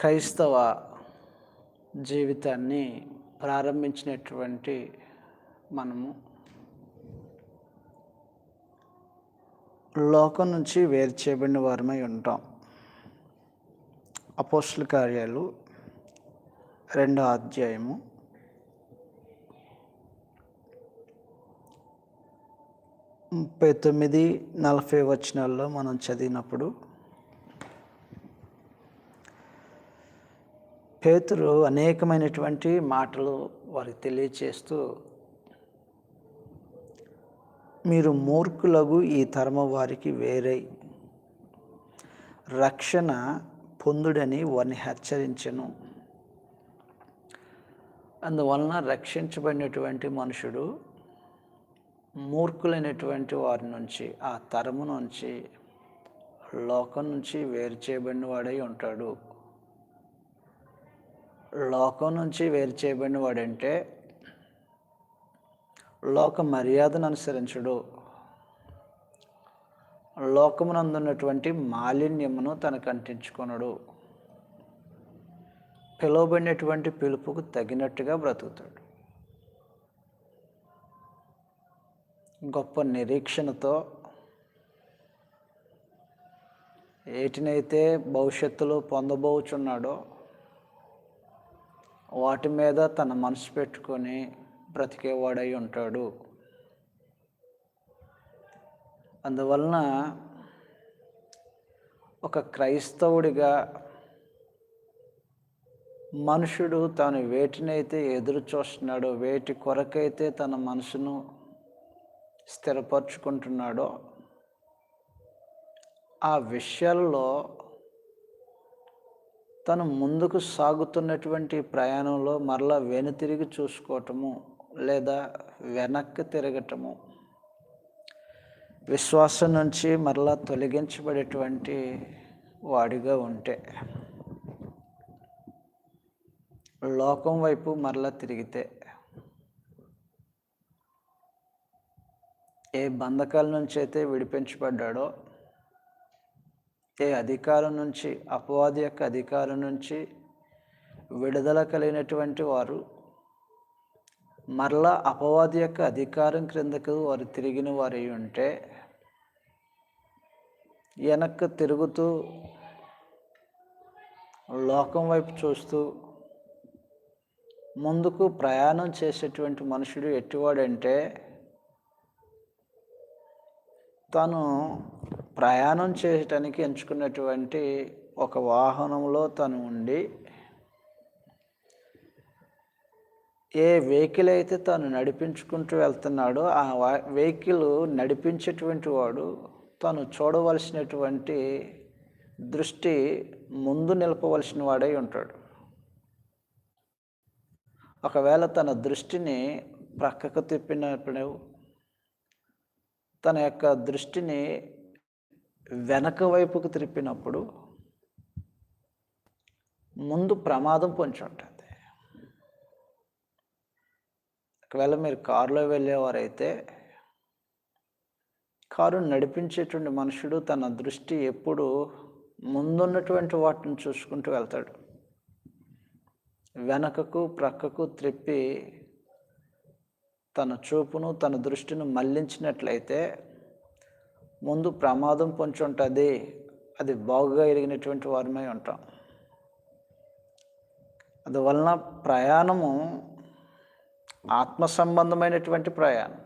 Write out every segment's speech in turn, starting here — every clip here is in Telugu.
క్రైస్తవ జీవితాన్ని ప్రారంభించినటువంటి మనము లోకం నుంచి వేరు చేయబడిన వారమై ఉంటాం. అపోస్టుల కార్యాలు రెండో అధ్యాయము. ముప్పై తొమ్మిది నలభై వచనాల్లో మనం చదివినప్పుడు పేతురు అనేకమైనటువంటి మాటలు వారికి తెలియచేస్తూ మీరు మూర్ఖులగు ఈ తరమ వారికి వేరై. రక్షణ పొందుడని వారిని హెచ్చరించను. అందువలన రక్షించబడినటువంటి మనుషుడు మూర్ఖులైనటువంటి వారి నుంచి ఆ తరము నుంచి లోకం నుంచి వేరు చేయబడిన వాడై ఉంటాడు. లోకం నుంచి వేరు చేయబడిన వాడంటే లోక మర్యాదను అనుసరించడు. లోకమునందున్నటువంటి మాలిన్యమును తనకు అంటించుకొనడు. పిలువబడినటువంటి పిలుపుకు తగినట్టుగా బ్రతుకుతాడు. గొప్ప నిరీక్షణతో ఏటినైతే భవిష్యత్తులో పొందబోచున్నాడో వాటి మీద తన మనసు పెట్టుకొని బ్రతికేవాడై ఉంటాడు. అందువలన ఒక క్రైస్తవుడిగా మనుషుడు తాను వేటినైతే ఎదురు చూస్తున్నాడో వేటి కొరకైతే తన మనసును స్థిరపరచుకుంటున్నాడో ఆ విషయాల్లో తను ముందుకు సాగుతున్నటువంటి ప్రయాణంలో మరలా వెనుతిరిగి చూసుకోవటము లేదా వెనక్కి తిరగటము. విశ్వాసం నుంచి మరలా తొలగించబడేటువంటి వాడిగా ఉంటే లోకం వైపు మరలా తిరిగితే ఏ బంధకాల నుంచి అయితే విడిపించబడ్డాడో ఏ అధికారం నుంచి అపవాది యొక్క అధికారం నుంచి విడుదల కలిగినటువంటి వారు మరలా అపవాది యొక్క అధికారం క్రిందకు వారు తిరిగిన వారు ఉంటే వెనక్కి తిరుగుతూ లోకం వైపు చూస్తూ ముందుకు ప్రయాణం చేసేటువంటి మనుషుడు ఎట్టివాడంటే తను ప్రయాణం చేయటానికి ఎంచుకున్నటువంటి ఒక వాహనంలో తను ఉండి ఏ వెహికల్ అయితే తను నడిపించుకుంటూ వెళ్తున్నాడో ఆ వెహికల్ నడిపించేటువంటి వాడు తను చూడవలసినటువంటి దృష్టి ముందు నిలపవలసిన వాడై ఉంటాడు. ఒకవేళ తన దృష్టిని ప్రక్కకు తిప్పినప్పుడు తన యొక్క దృష్టిని వెనక వైపుకు త్రిప్పినప్పుడు ముందు ప్రమాదం పొంచి ఉంటుంది ఒకవేళ మీరు కారులో వెళ్ళేవారైతే కారు నడిపించేటువంటి మనుషుడు తన దృష్టి ఎప్పుడు ముందున్నటువంటి వాటిని చూసుకుంటూ వెళ్తాడు. వెనకకు ప్రక్కకు త్రిప్పి తన చూపును తన దృష్టిని మళ్ళించినట్లయితే ముందు ప్రమాదం పొంచి ఉంటుంది అది బాగుగా ఎరిగినటువంటి వారమై ఉంటాం. అందువలన ప్రయాణము ఆత్మ సంబంధమైనటువంటి ప్రయాణం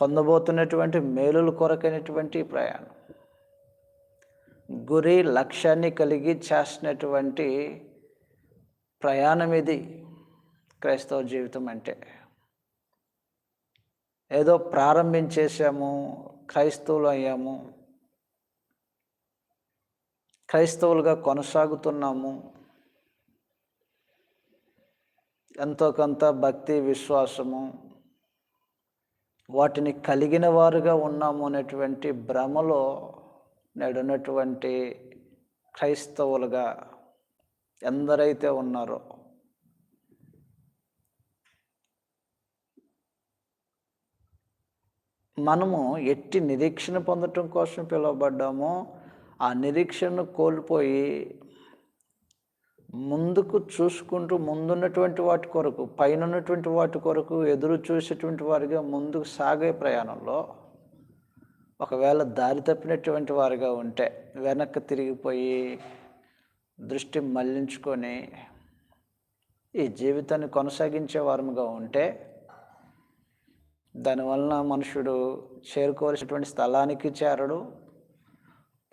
పొందబోతున్నటువంటి మేలుల కొరకైనటువంటి ప్రయాణం గురి లక్ష్యాన్ని కలిగి చేసినటువంటి ప్రయాణం ఇది క్రైస్తవ జీవితం అంటే. ఏదో ప్రారంభించేసాము క్రైస్తవులు అయ్యాము క్రైస్తవులుగా కొనసాగుతున్నాము. ఎంతో కొంత భక్తి విశ్వాసము. వాటిని కలిగిన వారుగా ఉన్నాము అనేటువంటి భ్రమలో నేడున్నటువంటి క్రైస్తవులుగా ఎందరైతే ఉన్నారో మనము ఎట్టి నిరీక్షణ పొందటం కోసం పిలువబడ్డామో ఆ నిరీక్షణను కోల్పోయి ముందుకు చూసుకుంటూ ముందున్నటువంటి వాటి కొరకు పైన ఉన్నటువంటి వాటి కొరకు ఎదురు చూసేటువంటి వారిగా ముందుకు సాగే ప్రయాణంలో ఒకవేళ దారి తప్పినటువంటి వారిగా ఉంటే వెనక్కి తిరిగిపోయి దృష్టి మళ్ళించుకొని ఈ జీవితాన్ని కొనసాగించే వారముగా ఉంటే దానివలన మనుషుడు చేరుకోవాల్సినటువంటి స్థలానికి చేరడు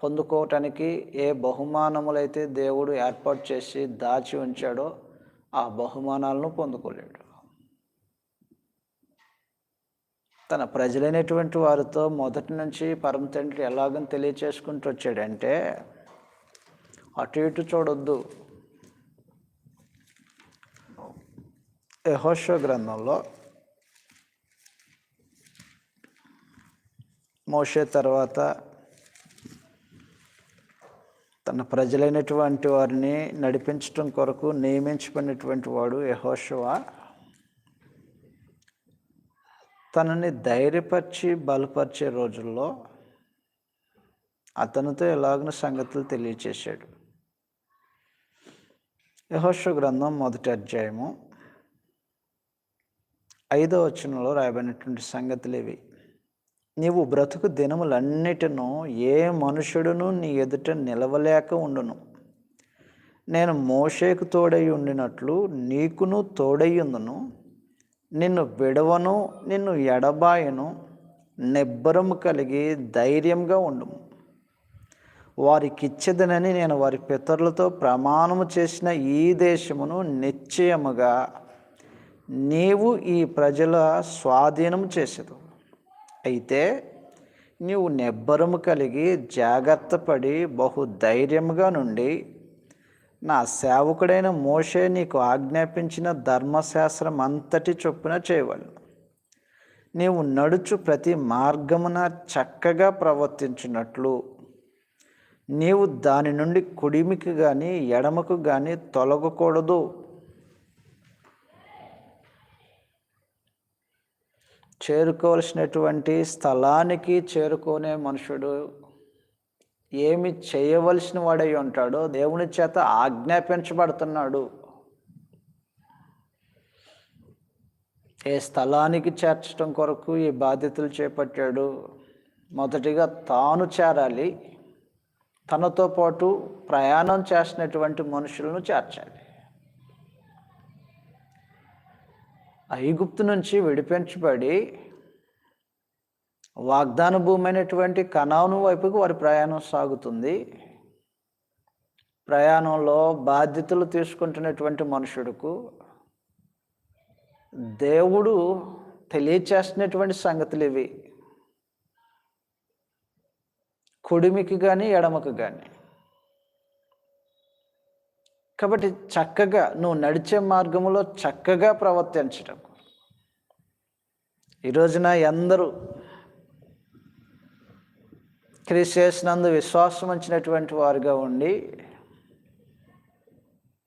పొందుకోవటానికి ఏ బహుమానములైతే దేవుడు ఏర్పాటు చేసి దాచి ఉంచాడో ఆ బహుమానాలను పొందుకోలేడు. తన ప్రజలైనటువంటి వారితో మొదటి నుంచి పరమ తండ్రి ఎలాగని తెలియచేసుకుంటూ వచ్చాడంటే అటు ఇటు చూడొద్దు. యహోషో గ్రంథంలో మోషే తర్వాత తన ప్రజలైనటువంటి వారిని నడిపించటం కొరకు నియమించబడినటువంటి వాడు యహోషవా. తనని ధైర్యపరిచి బలపరిచే రోజుల్లో అతనితో ఎలాగిన సంగతులు తెలియచేశాడు. యహోష గ్రంథం మొదటి అధ్యాయము ఐదో వచనంలో రాయబడినటువంటి సంగతులు ఇవి. నీవు బ్రతుకు దినములన్నిటినూ ఏ మనుషుడును నీ ఎదుట నిలవలేక ఉండును. నేను మోషేకు తోడై ఉండినట్లు నీకును తోడయ్యుందును నిన్ను విడవను నిన్ను ఎడబాయను నిబ్బరము కలిగి ధైర్యంగా ఉండుము. వారికిచ్చేదనని నేను వారి పితరులతో ప్రమాణము చేసిన ఈ దేశమును నిశ్చయముగా నీవు ఈ ప్రజల స్వాధీనం చేసేదు అయితే నీవు నిబ్బరము కలిగి జాగ్రత్త పడి బహు ధైర్యంగా నుండి నా సేవకుడైన మోషే నీకు ఆజ్ఞాపించిన ధర్మశాస్త్రం అంతటి చొప్పున చేయవలను. నీవు నడుచు ప్రతి మార్గమున చక్కగా ప్రవర్తించినట్లు నీవు దాని నుండి కుడిమికి కానీ ఎడమకు కానీ తొలగకూడదు. చేరుకోవలసినటువంటి స్థలానికి చేరుకునే మనుషుడు ఏమి చేయవలసిన వాడై ఉంటాడో దేవుని చేత ఆజ్ఞాపించబడుతున్నాడు. ఏ స్థలానికి చేర్చడం కొరకు ఈ బాధ్యతలు చేపట్టాడు. మొదటిగా తాను చేరాలి. తనతో పాటు ప్రయాణం చేసినటువంటి మనుషులను చేర్చాలి. ఐగుప్తు నుంచి విడిపించబడి వాగ్దాన భూమి అయినటువంటి కనాను వైపుకు వారి ప్రయాణం సాగుతుంది. ప్రయాణంలో బాధ్యతలు తీసుకుంటున్నటువంటి మనుషుడుకు దేవుడు తెలియచేస్తున్నటువంటి సంగతులు ఇవి. కుడిమికి కానీ ఎడమకు కానీ కాబట్టి చక్కగా నువ్వు నడిచే మార్గంలో చక్కగా ప్రవర్తించడం ఈ రోజున ఎందరూ క్రీస్తేసినందు విశ్వాసం వచ్చినటువంటి వారుగా ఉండి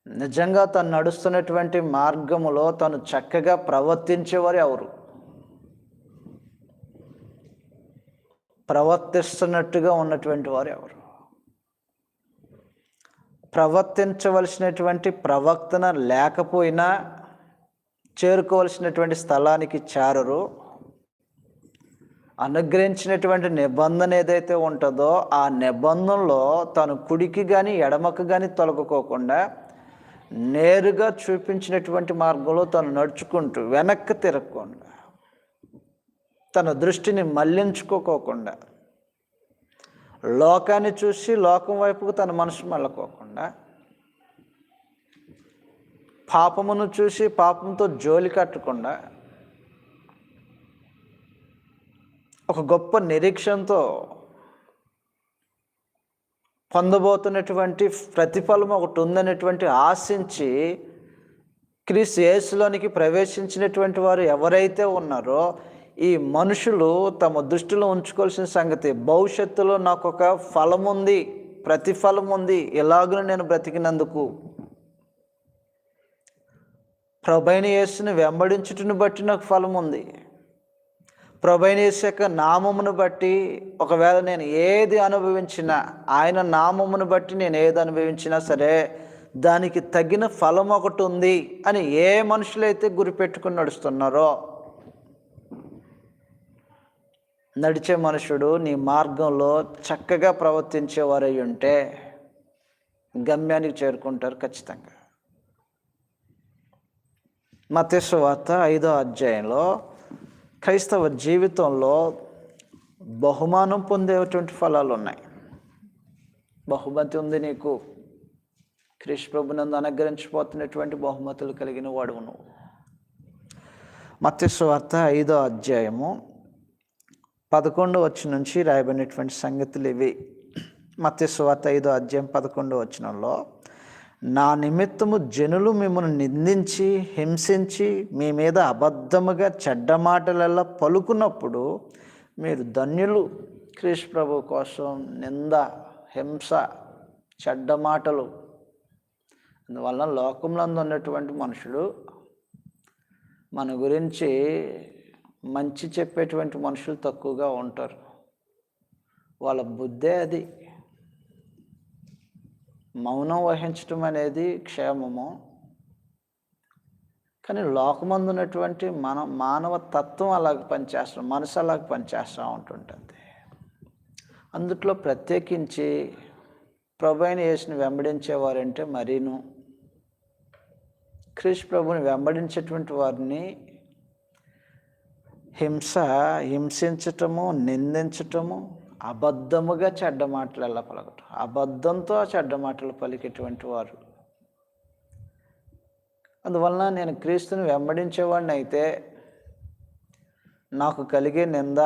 నిజంగా తను నడుస్తున్నటువంటి మార్గములో తను చక్కగా ప్రవర్తించేవారు ఎవరు? ప్రవర్తిస్తున్నట్టుగా ఉన్నటువంటి వారు ఎవరు? ప్రవర్తించవలసినటువంటి ప్రవక్తన లేకపోయినా చేరుకోవలసినటువంటి స్థలానికి చేరరు. అనుగ్రహించినటువంటి నిబంధన ఏదైతే ఉంటుందో ఆ నిబంధనలో తను కుడికి కానీ ఎడమకు కానీ తొలగకోకుండా నేరుగా చూపించినటువంటి మార్గంలో తను నడుచుకుంటూ వెనక్కి తిరగకుండా తన దృష్టిని మళ్ళించుకోకోకుండా లోకాన్ని చూసి లోకం వైపుకు తన మనసు మళ్ళకోకుండా పాపమును చూసి పాపంతో జోలి కట్టకుండా ఒక గొప్ప నిరీక్షణతో పొందబోతున్నటువంటి ప్రతిఫలం ఒకటి ఉందనేటువంటి ఆశించి క్రీస్ యేసులోనికి ప్రవేశించినటువంటి వారు ఎవరైతే ఉన్నారో ఈ మనుషులు తమ దృష్టిలో ఉంచుకోవాల్సిన సంగతి భవిష్యత్తులో నాకు ఒక ఫలం ఉంది ప్రతిఫలం ఉంది. ఎలాగూ నేను బ్రతికినందుకు? ప్రభైన యేసుని వెంబడించుటను బట్టి నాకు ఫలం ఉంది. ప్రభైన యేసు యొక్క నామమును బట్టి ఒకవేళ నేను ఏది అనుభవించినా ఆయన నామమును బట్టి నేను ఏది అనుభవించినా సరే దానికి తగిన ఫలం ఒకటి ఉంది అని ఏ మనుషులైతే గురిపెట్టుకుని నడుస్తున్నారో నడిచే మనుషుడు నీ మార్గంలో చక్కగా ప్రవర్తించేవారై ఉంటే గమ్యానికి చేరుకుంటారు ఖచ్చితంగా. మత్స్సు వార్త ఐదో అధ్యాయంలో క్రైస్తవ జీవితంలో బహుమానం పొందేటువంటి ఫలాలు ఉన్నాయి. బహుమతి ఉంది నీకు. క్రీస్తు ప్రభునందు అనుగ్రహించిపోతున్నటువంటి బహుమతులు కలిగిన వాడు నువ్వు మత్స్సు వార్త ఐదో అధ్యాయము పదకొండు వచ్చి నుంచి రాయబడినటువంటి సంగతులు ఇవి. మత్స్యవార్త ఐదో అధ్యాయం పదకొండు వచనంలో నా నిమిత్తము జనులు మిమ్మల్ని నిందించి హింసించి మీ మీద అబద్ధముగా చెడ్డ మాటలలో పలుకున్నప్పుడు మీరు ధన్యులు. క్రీష్ ప్రభు కోసం నింద హింస చెడ్డ మాటలు. అందువల్ల లోకంలో ఉన్నటువంటి మనుషుడు మన గురించి మంచి చెప్పేటువంటి మనుషులు తక్కువగా ఉంటారు. వాళ్ళ బుద్ధే అది. మౌనం వహించటం అనేది క్షేమము. కానీ లోకమందు ఉన్నటువంటి మన మానవ తత్వం అలాగ పనిచేస్తాం మనసు అలాగ పనిచేస్తూ ఉంటుంటుంది. అందుట్లో ప్రత్యేకించి ప్రభుని అయిన యేసుని వెంబడించేవారంటే మరీను. క్రీష్ ప్రభుని వెంబడించేటువంటి వారిని హింస హింసించటము నిందించటము అబద్ధముగా చెడ్డ మాటలు ఎలా పలకటం? అబద్ధంతో చెడ్డ మాటలు పలికేటువంటి వారు. అందువలన నేను క్రీస్తుని వెంబడించేవాడిని అయితే నాకు కలిగే నింద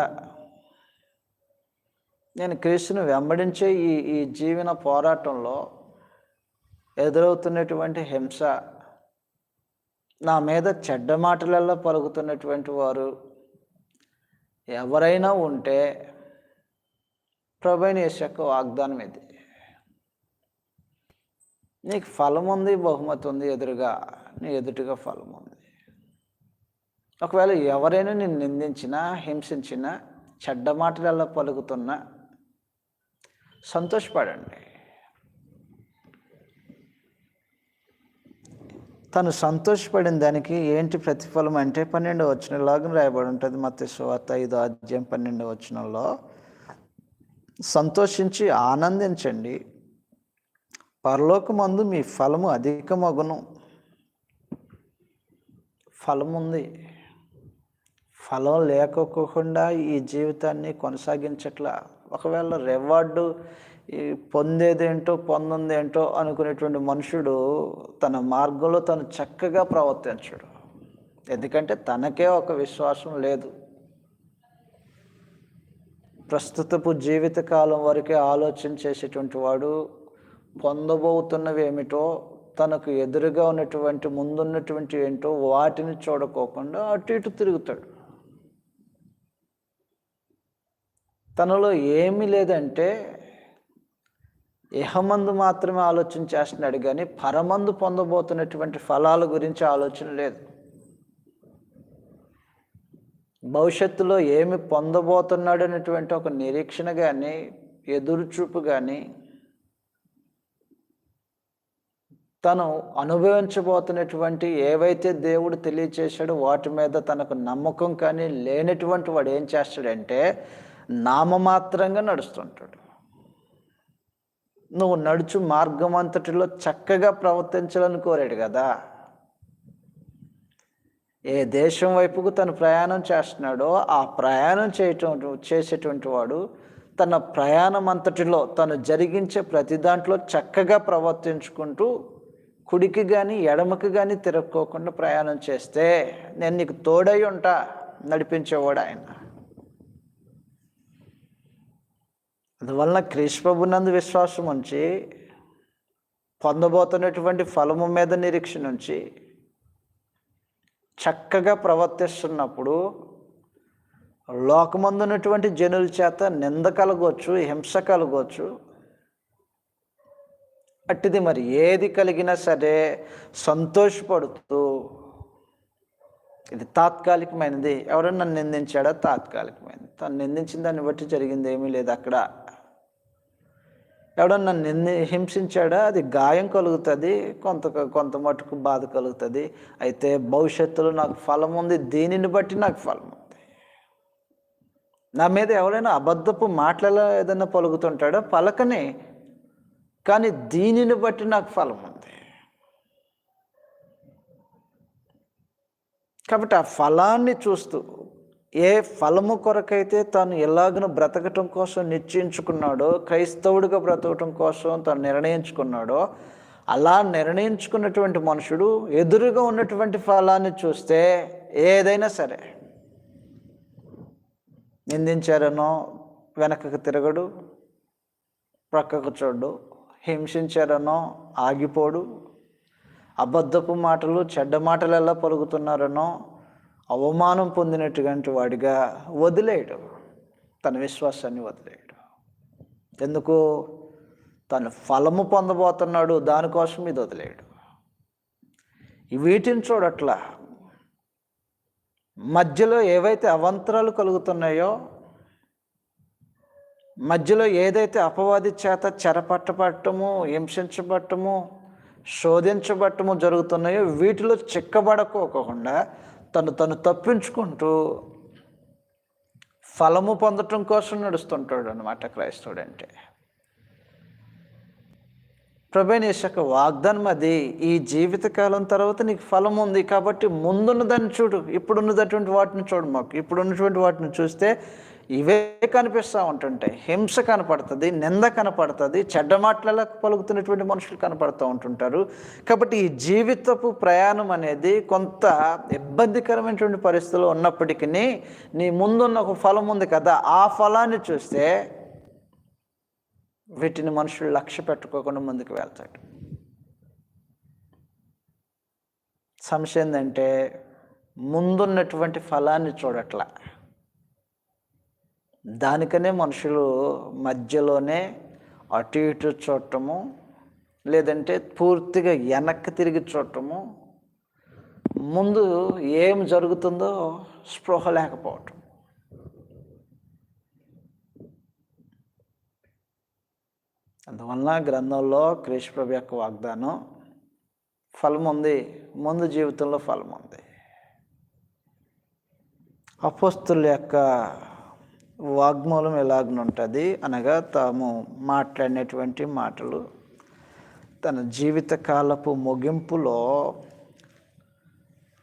నేను క్రీస్తుని వెంబడించే ఈ ఈ జీవన పోరాటంలో ఎదురవుతున్నటువంటి హింస నా మీద చెడ్డ మాటలలో పలుకుతున్నటువంటి వారు ఎవరైనా ఉంటే ప్రభైన యొక్క వాగ్దానం ఇది. నీకు ఫలం ఉంది బహుమతి ఉంది ఎదురుగా నీ ఎదుటిగా ఫలం ఉంది ఒకవేళ ఎవరైనా నిన్ను నిందించినా హింసించినా చెడ్డ మాటలలో పలుకుతున్నా సంతోషపడండి. తను సంతోషపడిన దానికి ఏంటి ప్రతిఫలం అంటే పన్నెండు వచనంలాగా రాయబడి ఉంటుంది మత సువార్త ఐదో అధ్యాయం పన్నెండు వచనంలో. సంతోషించి ఆనందించండి. పరలోకమందు మీ ఫలము అధికమగును. ఫలం ఉంది ఫలం లేకపోకుండా ఈ జీవితాన్ని కొనసాగించట్లా. ఒకవేళ రివార్డు ఈ పొందేదేంటో పొందందేంటో అనుకునేటువంటి మనుషుడు తన మార్గంలో తను చక్కగా ప్రవర్తించడు. ఎందుకంటే తనకే ఒక విశ్వాసం లేదు. ప్రస్తుతపు జీవితకాలం వరకే ఆలోచన చేసేటువంటి వాడు పొందబోతున్నవి ఏమిటో తనకు ఎదురుగా ఉన్నటువంటి ముందున్నటువంటి ఏంటో వాటిని చూడకోకుండా అటు ఇటు తిరుగుతాడు. తనలో ఏమీ లేదంటే ఇహమందు మాత్రమే ఆలోచన చేస్తున్నాడు కానీ పరమందు పొందబోతున్నటువంటి ఫలాల గురించి ఆలోచన లేదు. భవిష్యత్తులో ఏమి పొందబోతున్నాడు అనేటువంటి ఒక నిరీక్షణ కానీ ఎదురుచూపు కానీ తను అనుభవించబోతున్నటువంటి ఏవైతే దేవుడు తెలియచేశాడో వాటి మీద తనకు నమ్మకం కానీ లేనటువంటి వాడు ఏం చేస్తాడంటే నామమాత్రంగా నడుస్తుంటాడు. నువ్వు నడుచు మార్గం అంతటిలో చక్కగా ప్రవర్తించాలని కోరాడు కదా. ఏ దేశం వైపుకు తను ప్రయాణం చేస్తున్నాడో ఆ ప్రయాణం చేయటం చేసేటువంటి వాడు తన ప్రయాణం అంతటిలో తను జరిగించే ప్రతి దాంట్లో చక్కగా ప్రవర్తించుకుంటూ కుడికి కానీ ఎడమకి కానీ తిరక్కోకుండా ప్రయాణం చేస్తే నేను నీకు తోడై ఉంటా నడిపించేవాడు ఆయన. అందువలన క్రీష్ప్రభునందు విశ్వాసం ఉంచి పొందబోతున్నటువంటి ఫలము మీద నిరీక్షణ ఉంచి చక్కగా ప్రవర్తిస్తున్నప్పుడు లోకమందున్నటువంటి జనుల చేత నింద కలగవచ్చు హింస కలగవచ్చు అట్టిది మరి ఏది కలిగినా సరే సంతోషపడుతూ ఇది తాత్కాలికమైనది. ఎవరైనా నన్ను నిందించాడో? తాత్కాలికమైనది. తను నిందించిన దాన్ని బట్టి జరిగింది ఏమీ లేదు అక్కడ. ఎవడన్నా నిన్ను హింసించాడా? అది గాయం కలుగుతుంది కొంత కొంత మటుకు బాధ కలుగుతుంది. అయితే భవిష్యత్తులో నాకు ఫలం ఉంది దీనిని బట్టి నాకు ఫలం ఉంది. నా మీద ఎవరైనా అబద్ధపు మాటలలో ఏదైనా పలుకుతుంటాడో పలకని కానీ దీనిని బట్టి నాకు ఫలం ఉంది. కాబట్టి ఆ ఫలాన్ని చూస్తూ ఏ ఫలము కొరకైతే తను ఎలాగను బ్రతకటం కోసం నిశ్చయించుకున్నాడో క్రైస్తవుడిగా బ్రతకటం కోసం తను నిర్ణయించుకున్నాడో అలా నిర్ణయించుకున్నటువంటి మనుషుడు ఎదురుగా ఉన్నటువంటి ఫలాన్ని చూస్తే ఏదైనా సరే నిందించారనో వెనకకు తిరగడు ప్రక్కకు చూడు హింసించారనో ఆగిపోడు అబద్ధపు మాటలు చెడ్డ మాటలు ఎలా పలుకుతున్నారనో అవమానం పొందినటువంటి వాడిగా వదిలేయడు తన విశ్వాసాన్ని వదిలేయడు ఎందుకు? తను ఫలము పొందబోతున్నాడు దానికోసం ఇది వదిలేయడు వీటిని చూడట్లా మధ్యలో ఏవైతే అవంతరాలు కలుగుతున్నాయో మధ్యలో ఏదైతే అపవాది చేత చెరపట్టబట్టము హింసించబట్టము శోధించబట్టము జరుగుతున్నాయో వీటిలో చిక్కబడకోకుండా తను తను తప్పించుకుంటూ ఫలము పొందటం కోసం నడుస్తుంటాడు అనమాట క్రైస్తవుడు అంటే ప్రభేణేశక వాగ్దానం అది. ఈ జీవితకాలం తర్వాత నీకు ఫలం ఉంది కాబట్టి ముందున్న దాన్ని చూడు. ఇప్పుడున్నటువంటి వాటిని చూడు మాకు. ఇప్పుడున్నటువంటి వాటిని చూస్తే ఇవే కనిపిస్తూ ఉంటుంటాయి హింస కనపడుతుంది నింద కనపడుతుంది చెడ్డ మాటలలో పలుకుతున్నటువంటి మనుషులు కనపడుతూ ఉంటుంటారు. కాబట్టి ఈ జీవితపు ప్రయాణం అనేది కొంత ఇబ్బందికరమైనటువంటి పరిస్థితులు ఉన్నప్పటికీ నీ ముందున్న ఒక ఫలం ఉంది కదా ఆ ఫలాన్ని చూస్తే వీటిని మనుషులు లక్ష్య పెట్టుకోకుండా ముందుకు వెళ్తాడు సమస్య ఏంటంటే ముందున్నటువంటి ఫలాన్ని చూడట్లా. దానికనే మనుషులు మధ్యలోనే అటు ఇటు చూడటము లేదంటే పూర్తిగా వెనక్కి తిరిగి చూడటము. ముందు ఏం జరుగుతుందో స్పృహ లేకపోవటం. అందువలన గ్రంథంలో కృష్ణప్రభు యొక్క వాగ్దానం ఫలం ఉంది ముందు జీవితంలో ఫలం ఉంది. అపోస్తుల యొక్క వాగ్మూలం ఎలాగనుంటుంది అనగా తాము మాట్లాడినటువంటి మాటలు. తన జీవితకాలపు ముగింపులో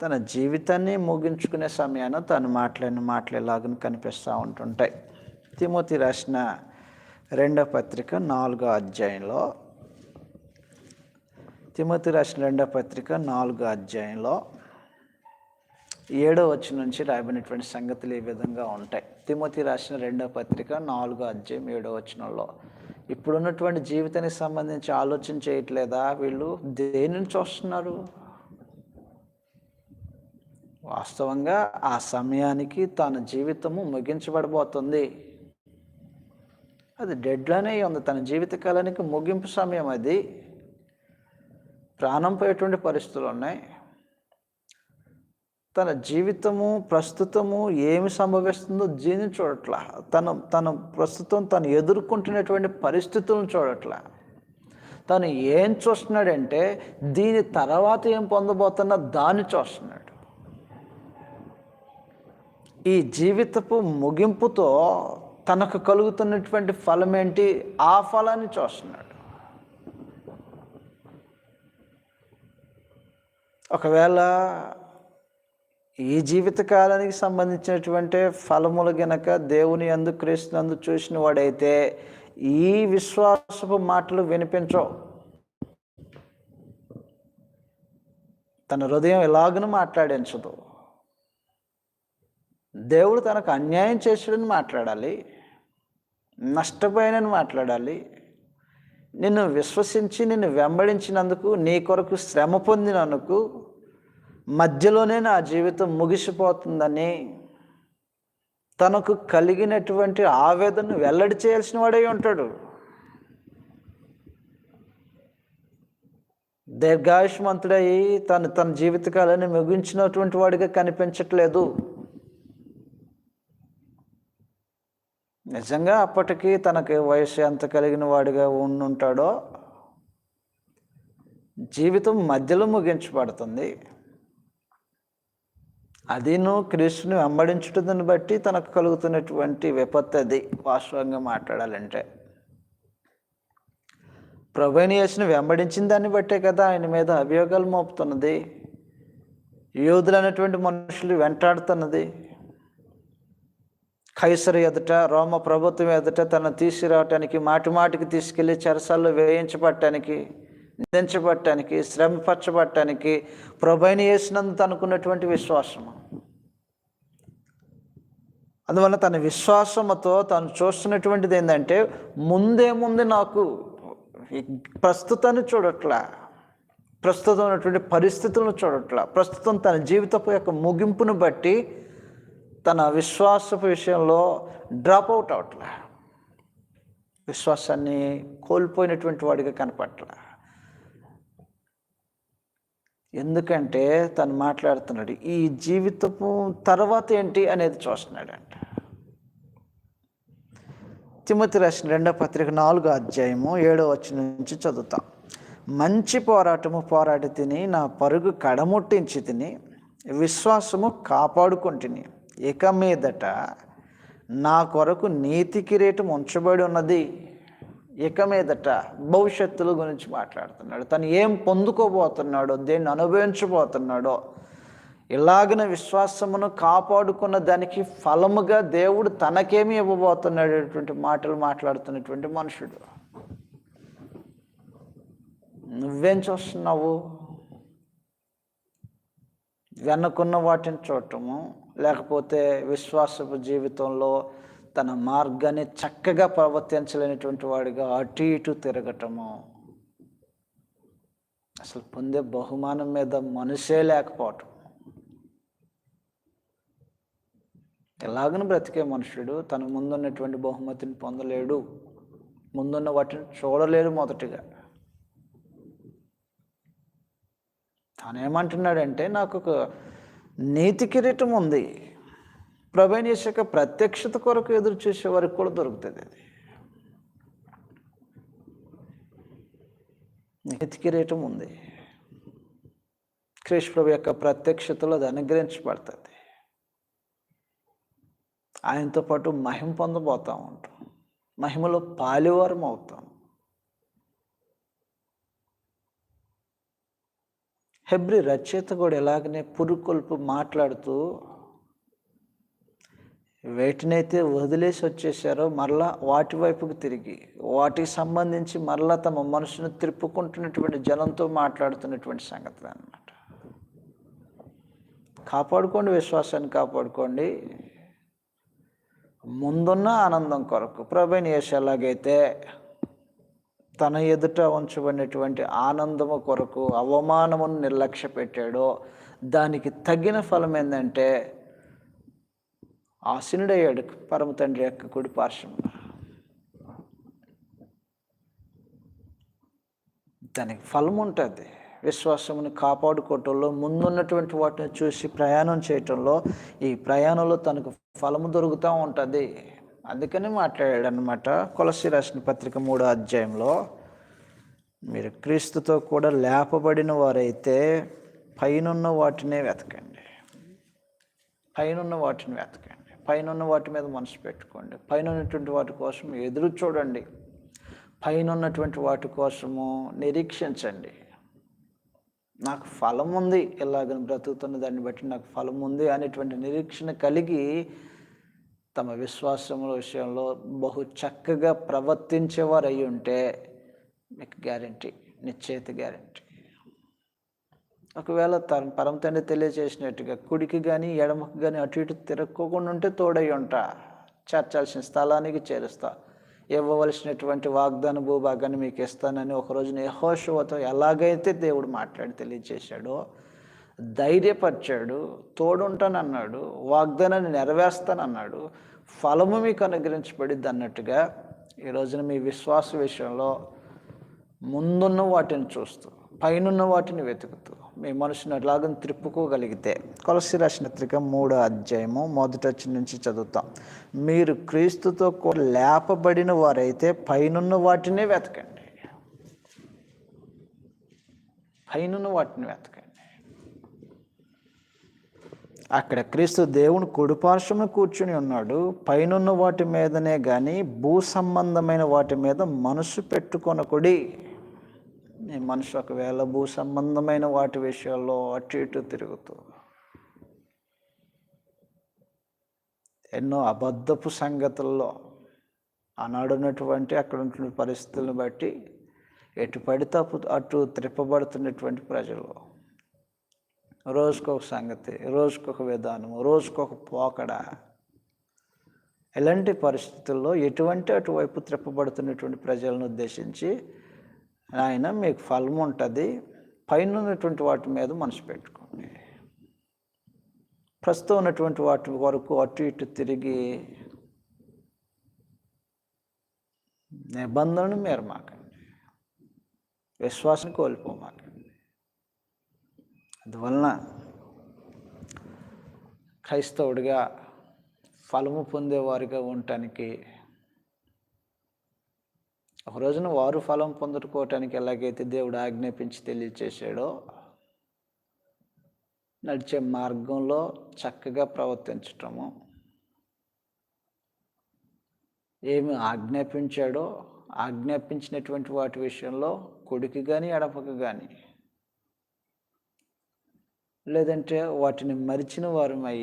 తన జీవితాన్ని ముగించుకునే సమయాన తను మాట్లాడిన మాటలు ఎలాగని కనిపిస్తూ ఉంటుంటాయి. తిమోతి రాసిన రెండో పత్రిక నాలుగో అధ్యాయంలో తిమోతి రాసిన రెండో పత్రిక నాలుగో అధ్యాయంలో ఏడో వచ్చి నుంచి రాయబడినటువంటి సంగతులు ఈ విధంగా ఉంటాయి. తిమోతి రాసిన రెండో పత్రిక నాలుగో అధ్యాయం ఏడో వచనంలో ఇప్పుడున్నటువంటి జీవితానికి సంబంధించి ఆలోచన చేయట్లేదా? వీళ్ళు దేనిని చూస్తున్నారు వాస్తవంగా ఆ సమయానికి తన జీవితము ముగించబడబోతుంది. అది డెడ్లోనే ఉంది. తన జీవితకాలానికి ముగింపు సమయం అది. ప్రాణం పోయేటువంటి పరిస్థితులు ఉన్నాయి. తన జీవితము ప్రస్తుతము ఏమి సంభవిస్తుందో దీన్ని చూడట్లా. తన తన ప్రస్తుతం తను ఎదుర్కొంటున్నటువంటి పరిస్థితులను చూడట్లా. తను ఏం చూస్తున్నాడంటే దీని తర్వాత ఏం పొందబోతున్నా దాన్ని చూస్తున్నాడు. ఈ జీవితపు ముగింపుతో తనకు కలుగుతున్నటువంటి ఫలం ఏంటి? ఆ ఫలాన్ని చూస్తున్నాడు. ఒకవేళ ఈ జీవితకాలానికి సంబంధించినటువంటి ఫలములు గనక దేవుని అందు క్రీస్తునందు చూసిన వాడైతే ఈ విశ్వాసపు మాటలు వినిపించవు. తన హృదయం ఎలాగను మాట్లాడించదు. దేవుడు తనకు అన్యాయం చేసాడని మాట్లాడాలి నష్టపోయానని మాట్లాడాలి నిన్ను విశ్వసించి నిన్ను వెంబడించినందుకు నీ కొరకు శ్రమ పొందినందుకు మధ్యలోనే నా జీవితం ముగిసిపోతుందని తనకు కలిగినటువంటి ఆవేదనను వెల్లడి చేయాల్సిన వాడే ఉంటాడు. దీర్ఘాయుష్మంతుడై తను తన జీవితకాలాన్ని ముగించినటువంటి వాడిగా కనిపించట్లేదు. నిజంగా అప్పటికి తనకి వయసు ఎంత కలిగిన వాడిగా ఉండుంటాడో జీవితం మధ్యలో ముగించబడుతుంది. అదిను కృష్ణుని వెంబడించుటని బట్టి తనకు కలుగుతున్నటువంటి విపత్తు అది వాస్తవంగా మాట్లాడాలంటే. ప్రభుని యేసుని వెంబడించిన దాన్ని బట్టే కదా ఆయన మీద అభియోగాలు మోపుతున్నది. యోధులు అనేటువంటి మనుషులు వెంటాడుతున్నది. కైసరు ఎదుట రోమ ప్రభుత్వం ఎదుట తను తీసుకురావటానికి మాటి మాటికి తీసుకెళ్ళి చెరసాల్లో వేయించబట్టడానికి నిందించబట్టడానికి శ్రమపరచబట్టడానికి ప్రభుని వేసినందుకు అనుకున్నటువంటి విశ్వాసము. అందువల్ల తన విశ్వాసముతో తను చూస్తున్నటువంటిది ఏంటంటే ముందేముంది నాకు ప్రస్తుతాన్ని చూడట్లా ప్రస్తుతం ఉన్నటువంటి పరిస్థితులను చూడట్లా ప్రస్తుతం తన జీవితపు యొక్క ముగింపును బట్టి తన విశ్వాసపు విషయంలో డ్రాప్ అవుట్ అవట్లా విశ్వాసాన్ని కోల్పోయినటువంటి వాడిగా కనపట్ల. ఎందుకంటే తను మాట్లాడుతున్నాడు ఈ జీవితపు తర్వాత ఏంటి అనేది చూస్తున్నాడు అంట తిమ్మతి రాసిన రెండో పత్రిక నాలుగో అధ్యాయము ఏడో వచ్చి నుంచి చదువుతాం. మంచి పోరాటము పోరాడి తిని నా పరుగు కడముట్టించి తిని విశ్వాసము కాపాడుకుంటుని ఇక మీదట నా కొరకు నీతి కిరీటం ఉంచబడి ఉన్నది. ఇక మీదట భవిష్యత్తుల గురించి మాట్లాడుతున్నాడు. తను ఏం పొందుకోబోతున్నాడో దేన్ని అనుభవించబోతున్నాడో ఇలాగిన విశ్వాసమును కాపాడుకున్న దానికి ఫలముగా దేవుడు తనకేమి ఇవ్వబోతున్నాడేటువంటి మాటలు మాట్లాడుతున్నటువంటి మనుషుడు. నువ్వేం చూస్తున్నావు? వెనుకున్న వాటిని చూడటము లేకపోతే విశ్వాసపు జీవితంలో తన మార్గాన్ని చక్కగా ప్రవర్తించలేనటువంటి వాడిగా అటు ఇటు తిరగటము. అసలు పొందే బహుమానం మీద మనసే లేకపోవటం. ఎలాగను బ్రతికే మనుషుడు తన ముందున్నటువంటి బహుమతిని పొందలేడు. ముందున్న వాటిని చూడలేడు మొదటిగా. తానేమంటున్నాడంటే నాకు ఒక నీతి కిరీటం ఉంది. ప్రభైన యొక్క ప్రత్యక్షత కొరకు ఎదురు చూసే వారికి కూడా దొరుకుతుంది అది. నీతి కిరీటం ఉంది. క్రీష్ ప్రభు యొక్క ప్రత్యక్షతలో అది అనుగ్రహించబడుతుంది. ఆయనతో పాటు మహిమ పొందబోతూ ఉంటాం. మహిమలో పాలివారం అవుతాం. హెబ్రి రచయిత కూడా ఎలాగనే పురుకొల్పు మాట్లాడుతూ వేటినైతే వదిలేసి వచ్చేసారో మరలా వాటి వైపుకు తిరిగి వాటికి సంబంధించి మరలా తమ మనసును తిప్పుకుంటున్నటువంటి జనంతో మాట్లాడుతున్నటువంటి సంగతి అన్నమాట. కాపాడుకోండి విశ్వాసాన్ని కాపాడుకోండి. ముందున్న ఆనందం కొరకు ప్రభైన యేసు ఎలాగైతే తన ఎదుట ఉంచబడినటువంటి ఆనందము కొరకు అవమానమును నిర్లక్ష్య పెట్టాడో దానికి తగిన ఫలం ఏంటంటే ఆశనుడయ్యాడు పరమ తండ్రి యొక్క కుడి పార్శ్వంలో. దానికి ఫలం ఉంటుంది. విశ్వాసమును కాపాడుకోవటంలో ముందున్నటువంటి వాటిని చూసి ప్రయాణం చేయటంలో ఈ ప్రయాణంలో తనకు ఫలము దొరుకుతూ ఉంటుంది. అందుకని మాట్లాడాడు అనమాట కొలసి రాసిన పత్రిక మూడో అధ్యాయంలో. మీరు క్రీస్తుతో కూడా లేపబడిన వారైతే పైనున్న వాటినే వెతకండి. పైనున్న వాటిని వెతకండి. పైనున్న వాటి మీద మనసు పెట్టుకోండి. పైన ఉన్నటువంటి వాటి కోసం ఎదురు చూడండి. పైన ఉన్నటువంటి వాటి కోసము నిరీక్షించండి. నాకు ఫలం ఉంది ఇలాగ బ్రతుకుతున్న దాన్ని బట్టి నాకు ఫలం ఉంది అనేటువంటి నిరీక్షణ కలిగి తమ విశ్వాసముల విషయంలో బహు చక్కగా ప్రవర్తించేవారు అయి ఉంటే మీకు గ్యారంటీ నిశ్చయిత గ్యారంటీ ఒకవేళ తన పరమ తండ్రి తెలియజేసినట్టుగా కుడికి కానీ ఎడమకు కానీ అటు ఇటు తిరక్కోకుండా ఉంటే తోడై ఉంటా. చేర్చాల్సిన స్థలానికి చేరుస్తా. ఇవ్వవలసినటువంటి వాగ్దాన భూభాగాన్ని మీకు ఇస్తానని ఒకరోజు యహోషువతో ఎలాగైతే దేవుడు మాట్లాడి తెలియజేశాడో ధైర్యపరిచాడు తోడుంటానన్నాడు వాగ్దానాన్ని నెరవేర్స్తానన్నాడు ఫలము మీకు అనుగ్రహించబడిద్ది అన్నట్టుగా ఈ రోజున మీ విశ్వాస విషయంలో ముందున్న వాటిని చూస్తూ పైనున్న వాటిని వెతుకుతూ మీ మనసును ఎలాగని త్రిప్పుకోగలిగితే కొలసి రాసిన త్రిక మూడో అధ్యాయము మొదటి నుంచి చదువుతాం. మీరు క్రీస్తుతో కూడా లేపబడిన వారైతే పైనున్న వాటినే వెతకండి. పైనున్న వాటిని వెతకండి. అక్కడ క్రీస్తు దేవుని కుడిపార్శ్వము కూర్చుని ఉన్నాడు. పైనున్న వాటి మీదనే కానీ భూ సంబంధమైన వాటి మీద మనసు పెట్టుకొనకుడి. నీ మనసు ఒకవేళ భూ సంబంధమైన వాటి విషయాల్లో అటు ఇటు తిరుగుతూ ఎన్నో అబద్ధపు సంగతుల్లో అనాడునటువంటి అక్కడ ఉంటున్న పరిస్థితులను బట్టి ఎటు పడితే అప్పు- అటు త్రిప్పబడుతున్నటువంటి ప్రజలు. రోజుకొక సంగతి రోజుకొక విధానం రోజుకొక పోకడ. ఇలాంటి పరిస్థితుల్లో ఎటువంటి అటువైపు త్రిప్పబడుతున్నటువంటి ప్రజలను ఉద్దేశించి ఆయన మీకు ఫలం ఉంటుంది. పైన ఉన్నటువంటి వాటి మీద మనసు పెట్టుకోండి. ప్రస్తుతం ఉన్నటువంటి వాటి వరకు అటు ఇటు తిరిగి నిబంధనలు మీరు మాకండి. విశ్వాసం కోల్పోమాకండి. అందువలన క్రైస్తవుడిగా ఫలము పొందేవారిగా ఉండటానికి ఒక రోజున వారు ఫలం పొందుకోవటానికి ఎలాగైతే దేవుడు ఆజ్ఞాపించి తెలియచేశాడో నడిచే మార్గంలో చక్కగా ప్రవర్తించటము. ఏమి ఆజ్ఞాపించాడో ఆజ్ఞాపించినటువంటి వాటి విషయంలో కొడుకు కానీ ఎడపక కానీ లేదంటే వాటిని మరిచిన వారమై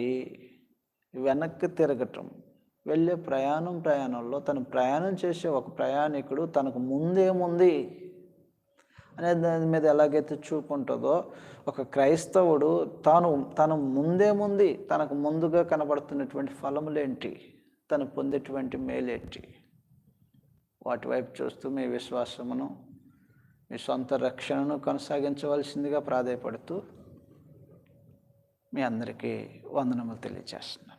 వెనక్కి తిరగటం. వెళ్ళే ప్రయాణం ప్రయాణంలో తను ప్రయాణం చేసే ఒక ప్రయాణికుడు తనకు ముందేముంది అనే దాని మీద ఎలాగైతే చూపుంటుందో ఒక క్రైస్తవుడు తాను తన ముందేముంది తనకు ముందుగా కనబడుతున్నటువంటి ఫలములేంటి? తను పొందేటువంటి మేలేంటి? వాటి వైపు చూస్తూ మీ విశ్వాసమును మీ సొంత రక్షణను కొనసాగించవలసిందిగా ప్రాధాయపడుతూ మీ అందరికీ వందనములు తెలియజేస్తున్నాను.